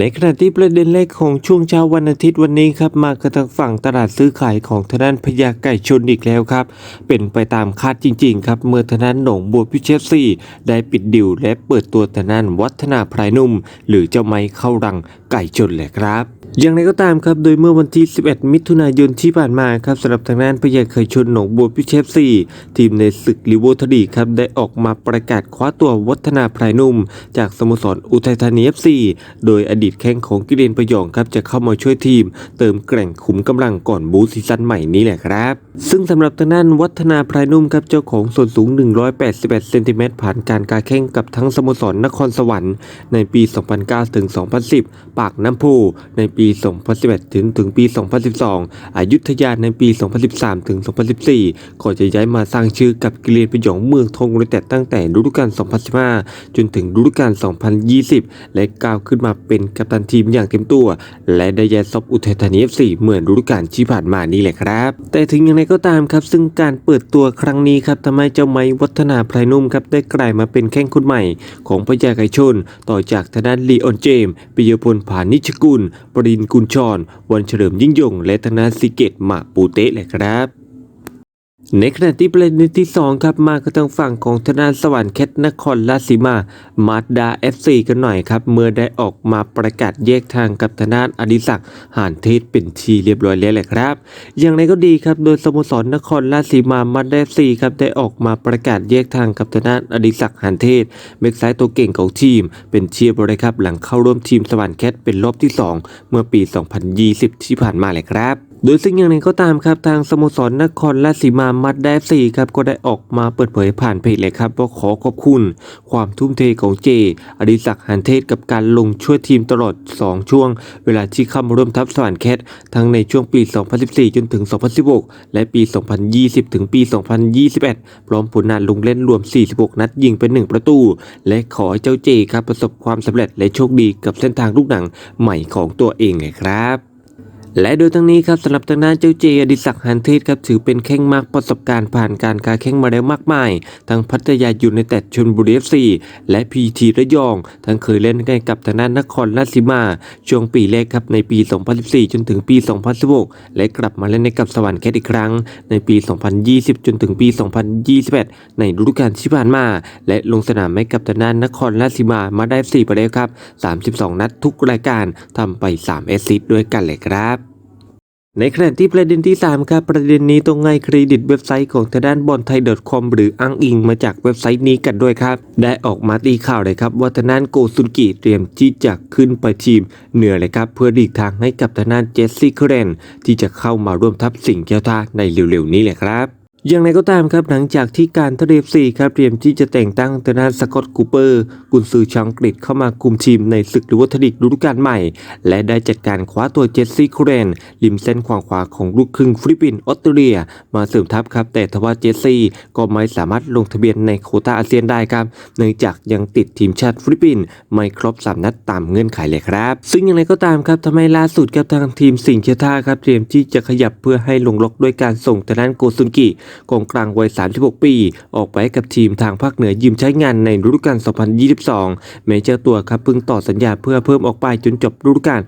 ในขณะที่ประเด็นแรกของช่วงเช้าวันอาทิตย์วันนี้ครับมากระทางฝั่งตลาดซื้อขายของทางด้านพญาไก่ชนอีกแล้วครับ เป็นไปตามคาดจริงๆครับเมื่อทางด้านหนองบัวพิเชษซีได้ปิดดิวและเปิดตัวทางด้านวัฒนาพรายนุ่ม หรือเจ้าไม้เข้ารังไก่ชนแหละครับ อย่างไรก็ตามครับโดยเมื่อวันที่ 11 มิถุนายนที่ผ่านมาครับสำหรับทางด้านพญาไก่ชนหนองบัวพิเชฟซีทีมในศึกลิโวทดีครับได้ออกมาประกาศคว้าตัววัฒนาพรายนุ่ม จากสโมสรอุทัยธานีเอฟซีโดยอดีตแข้งของกิเลนประยองครับจะเข้ามาช่วยทีม เติมแกร่งขุมกำลังก่อนบูซีซั่นใหม่นี้แหละครับ ซึ่งสำหรับทางด้านวัฒนาพรายนุ่มครับเจ้าของส่วนสูง 181เซนติเมตรผ่านการกาแข่งกับทั้งสโมสรนครสวรรค์ในปี 2009ถึง2010ปากน้ำโพในปี 2011 ถึงถึงปี 2012อายุทยาในปี 2013 ถึง 2014 ก่อนจะย้ายมาสร้างชื่อกับกิเลนประยองเมืองทองยูไนเต็ดตั้งแต่ฤดูกาล 2015 จนถึงฤดูกาล 2020 และก้าวขึ้นมาเป็นกัปตันทีมอย่างเต็มตัว และได้ย้ายซบอุทัยธานี FC เหมือนฤดูกาลที่ผ่านมานี่แหละครับ แต่ถึงอย่างไรก็ตามครับ ซึ่งการเปิดตัวครั้งนี้ครับทำให้เจ้าไม้วัฒนาไพลายนุ่มครับได้กลายมาเป็นแข้งคนใหม่ ของพญาไก่ชน ต่อจากทางด้านลีออนเจมส์ปิยพลผานิชกุล ปรินกุลชร วันเฉลิมยิ่งยง และธนาสิเกตหมาปูเตะเลยครับ ในขณะที่ประเด็นที่ 2 ครับมาก็ทางฝั่งของธนาสวรรค์แคทนครราชสีมา มาดดา FC กันหน่อยครับ เมื่อได้ออกมาประกาศแยกทางกับธนาอดิศักดิ์หานเทศเป็นทีเรียบร้อยแล้วแหละครับ อย่างไรก็ดีครับโดยสโมสรนครราชสีมามาดดา FC ครับได้ออกมาประกาศแยกทางกับธนาอดิศักดิ์หานเทศเมกซ้ายตัวเก่งของทีม เป็นเชียร์บริครับหลังเข้าร่วมทีมสวรรค์แคทเป็นรอบที่ 2 เมื่อปี 2020 ที่ผ่านมาแหละครับ โดยซึ่งอย่างไรก็ตามครับทางสโมสรนครราชสีมามัดแดฟซีครับก็ได้ออกมาเปิดเผยผ่านเพจเลยครับว่าขอขอบคุณ ความทุ่มเทของเจ อดิศักดิ์หันเทศกับการลงช่วยทีมตลอด 2 ช่วง เวลาที่เข้ามาร่วมทัพสวรรค์แคททั้งในช่วงปี 2014 จนถึง 2016 และปี 2020 ถึงปี 2021 พร้อมผลงานลงเล่นรวม 46 นัดยิงเป็น 1 ประตู และขอให้เจ้าเจครับประสบความสำเร็จและโชคดีกับเส้นทางลูกหนังใหม่ของตัวเองเลยครับ และโดยทั้งนี้ครับสำหรับทางด้านเจ้าเจอดิศักดิ์หันเทศครับถือเป็นแข้งมากประสบการณ์ผ่านการค้าแข้งมาแล้วมากมาย ทั้งพัทยายูไนเต็ดชลบุรีเอฟซีและพีทีระยอง ทั้งเคยเล่นให้กับทางด้านนครราชสีมา ช่วงปีแรกครับในปี 2014 จนถึงปี 2016 และกลับมาเล่นในกับสวรรค์แคทอีกครั้ง ในปี 2020 จนถึงปี 2021 ในฤดูกาลที่ผ่านมา และลงสนามให้กับทางด้านนครราชสีมามาได้4ไปแล้วครับ 32 นัดทุกรายการทำไป3แอสซิสต์ด้วยกันเลยครับ ในขณะที่ประเด็นที่ 3 ครับ ประเด็นนี้ตรงไงเครดิตเว็บไซต์ของทางด้านบอลไทย .com หรืออ้างอิงมาจากเว็บไซต์นี้กันด้วยครับ ได้ออกมาตีข่าวเลยครับ ว่าทางด้านโกซุนกิเตรียมที่จะขึ้นไปทีมเหนือเลยครับ เพื่อหลีกทางให้กับทางด้านเจสซี่เครนที่จะเข้ามาร่วมทัพสิงห์เจ้าท่าในเร็วๆนี้แหละครับ อย่างไรก็ตามครับหลังจากที่การทะเลฟซีครับเตรียมที่จะแต่งตั้งทางด้านสกอตคูเปอร์กุนซือชาวอังกฤษเข้ามาคุมทีมในศึกลิเวอร์ทดิกฤดูกาลใหม่ และได้จัดการคว้าตัวเจสซี่คูเรนริมเส้นขวางขวาของลูกครึ่งฟิลิปปินส์ออสเตรเลีย มาเสริมทัพครับแต่ทว่าเจสซี่ก็ไม่สามารถลงทะเบียนในโคต้าอาเซียนได้ครับเนื่องจากยังติดทีมชาติฟิลิปปินส์ไม่ครบ3นัดตามเงื่อนไขเลยครับ ซึ่งอย่างไรก็ตามครับทำให้ล่าสุดครับทางทีมสิงห์เชท่าครับเตรียมที่จะขยับเพื่อให้ลงล็อกด้วยการส่งทางด้านโกซุนกิกองกลางวัย 36 ปี ออกไปกับทีมทางภาคเหนือยืมใช้งานในฤดูกาล 2022 แม้เจ้าตัวครับเพิ่งต่อสัญญาเพื่อเพิ่มออกไปจนจบฤดูกาล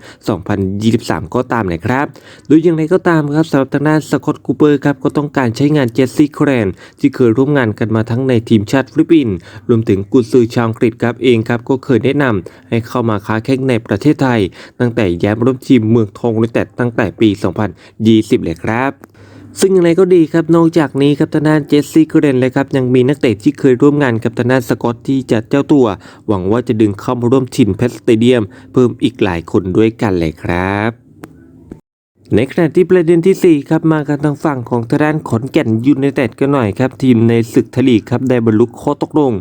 2023 ก็ตามเลยครับ โดยอย่างไรก็ตามครับสำหรับทางด้านสกอตคูเปอร์ครับก็ต้องการใช้งานเจสซี่แครนที่เคยร่วมงานกันมาทั้งในทีมชาติฟิลิปปินส์รวมถึงกุนซือชาวอังกฤษครับเองครับก็เคยแนะนำให้เข้ามาค้าแข่งในประเทศไทย ตั้งแต่ย้ายมาร่วมทีมเมืองทองยูไนเต็ดตั้งแต่ปี 2020 เลยครับ ซึ่งอย่างไรก็ดีครับนอกจากนี้ครับทางด้านเจสซี่เกรนเลยครับยังมีนักเตะที่เคยร่วมงานกับทางด้านสกอตที่จะเจ้าตัว หวังว่าจะดึงเข้ามาร่วมทีมเพชรสเตเดียม เพิ่มอีกหลายคนด้วยกันเลยครับในขณะที่ประเด็นที่ 4 ครับมากันทางฝั่งของทางด้านขอนแก่นยูไนเต็ดกันหน่อยครับทีมในศึกทลีกครับได้บรรลุข้อตกลง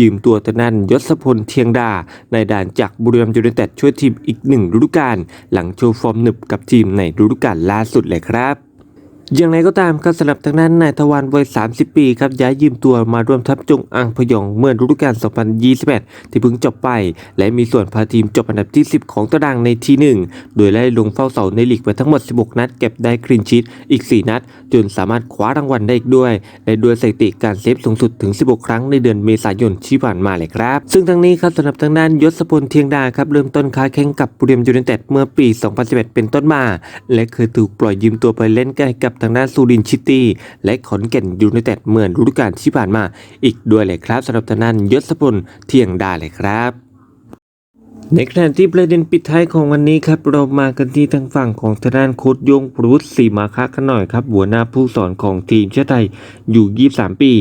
ยืมตัวทางด้านยศพลเทียงดา ในด่านจากบุรีรัมย์ยูไนเต็ดช่วยทีมอีกหนึ่งฤดูกาลหลังโชว์ฟอร์มหนึบกับทีมในฤดูกาลล่าสุดเลยครับ อย่างไรก็ตามครับสำหรับทางนั้นนายทวารวัย 30 ปีครับย้ายยืมตัวมาร่วมทัพจงอังพยองเมื่อฤดูกาล 2021 ที่เพิ่งจบไป และมีส่วนพาทีมจบอันดับที่ 10 ของตารางในทีหนึ่งโดยไล่ลงเฝ้าเสาในลีกไปทั้งหมด 16 นัด เก็บได้คลีนชีตอีก 4 นัด จนสามารถคว้ารางวัลได้อีกด้วย และด้วยสถิติการเซฟสูงสุดถึง 16 ครั้งในเดือนเมษายนที่ผ่านมาเลยครับ ซึ่งทั้งนี้ครับสำหรับทางด้านยศพลเทียงดาครับเริ่มต้นค้าแข่งกับบุรีรัมย์ยูไนเต็ดเมื่อปี 2011 เป็นต้นมา และเคยถูกปล่อยยืมตัวไปเล่นกับทางด้านซูรินทร์ซิตี้และขอนแก่นยูไนเต็ดเหมื่อฤดูกาลที่ผ่านมา อีกด้วยเลยครับสำหรับทางด้านยศพลเทียงดาเลยครับในขณะที่ประเด็นปิดท้ายของวันนี้ครับเรามากันที่ทางฝั่งของทางด้านโค้ชยงประวุฒิศรีมาคะกันหน่อยครับหัวหน้าผู้สอนของทีมชาติไทยอยู่ 23 ปี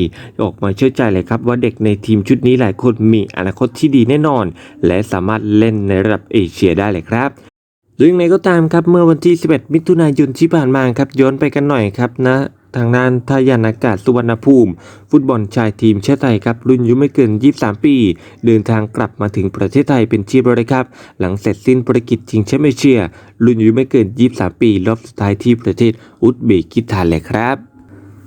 ออกมาเชื่อใจเลยครับว่าเด็กในทีมชุดนี้หลายคนมีอนาคตที่ดีแน่นอน และสามารถเล่นในระดับเอเชียได้เลยครับ หรือยังไงก็ตามครับเมื่อวันที่ 11 มิถุนายนที่ผ่านมาครับย้อนไปกันหน่อยครับนะทางด้านทายานอากาศสุวรรณภูมิ ฟุตบอลชายทีมชาติไทยครับรุ่นอายุไม่เกิน 23 ปี เดินทางกลับมาถึงประเทศไทยเป็นที่เรียบร้อยครับ หลังเสร็จสิ้นภารกิจชิงแชมป์เอเชีย รุ่นอายุไม่เกิน 23 ปี รอบสุดท้ายที่ประเทศอุซเบกิสถานเลยครับ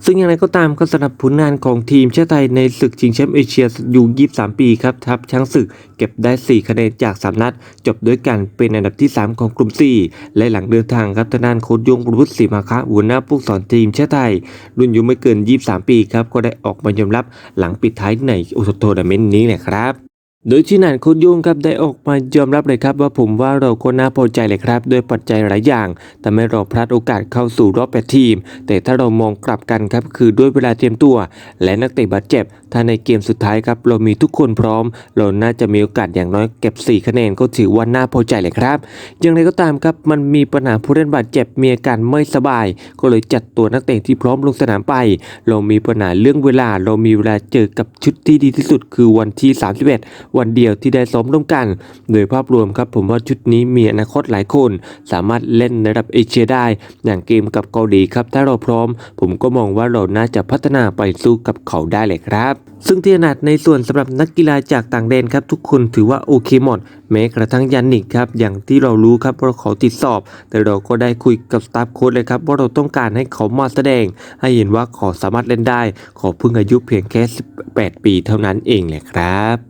ซึ่งอย่างไรก็ตามก็สำหรับผลงานของทีมชาติไทยในศึกชิงแชมป์เอเชียอยู่23 ปีครับทัพช้างศึกเก็บได้ 4 คะแนนจาก 3 นัด จบด้วยกันเป็นอันดับที่ 3 ของกลุ่ม 4 และหลังเดินทางครับทางด้านโค้ชยงประวุฒิศรีมาคะหัวหน้าผู้สอนทีมชาติไทย รุ่นอายุไม่เกิน 23 ปีครับก็ได้ออกมายอมรับหลังปิดท้ายในอุทโทนาเมนต์นี้แหละครับ โดยที่นานโคดยุ่งครับได้ออกมายอมรับเลยครับว่าผมว่าเราก็น่าพอใจเลยครับด้วยปัจจัยหลายอย่างแต่ไม่เราพลาดโอกาสเข้าสู่รอบแปดทีม แต่ถ้าเรามองกลับกันครับคือด้วยเวลาเตรียมตัว และนักเตะบาดเจ็บ ถ้าในเกมสุดท้ายครับเรามีทุกคนพร้อม เราน่าจะมีโอกาสอย่างน้อยเก็บ 4 คะแนนก็ถือว่าน่าพอใจเลยครับ อย่างไรก็ตามครับมันมีปัญหาผู้เล่นบาดเจ็บมีอาการไม่สบาย ก็เลยจัดตัวนักเตะที่พร้อมลงสนามไป เรามีปัญหาเรื่องเวลา เรามีเวลาเจอกับชุดที่ดีที่สุด คือวันที่ 31 วันเดียวที่ได้ซ้อมร่วมกัน โดยภาพรวมครับผมว่าชุดนี้มีอนาคตหลายคน สามารถเล่นในระดับเอเชียได้ อย่างเกมกับเกาหลีครับถ้าเราพร้อม ผมก็มองว่าเราน่าจะพัฒนาไปสู้กับเขาได้เลยครับซึ่งที่ขนาดในส่วนสำหรับนักกีฬาจากต่างแดนครับทุกคนถือว่าโอเคหมด แม้กระทั่งยันนิกครับอย่างที่เรารู้ครับว่าเขาติดสอบ แต่เราก็ได้คุยกับสตาฟโค้ชเลยครับว่าเราต้องการให้เขามาแสดง ให้เห็นว่าเขาสามารถเล่นได้ ขอเพิ่งอายุเพียงแค่ 18 ปีเท่านั้นเองแหละครับ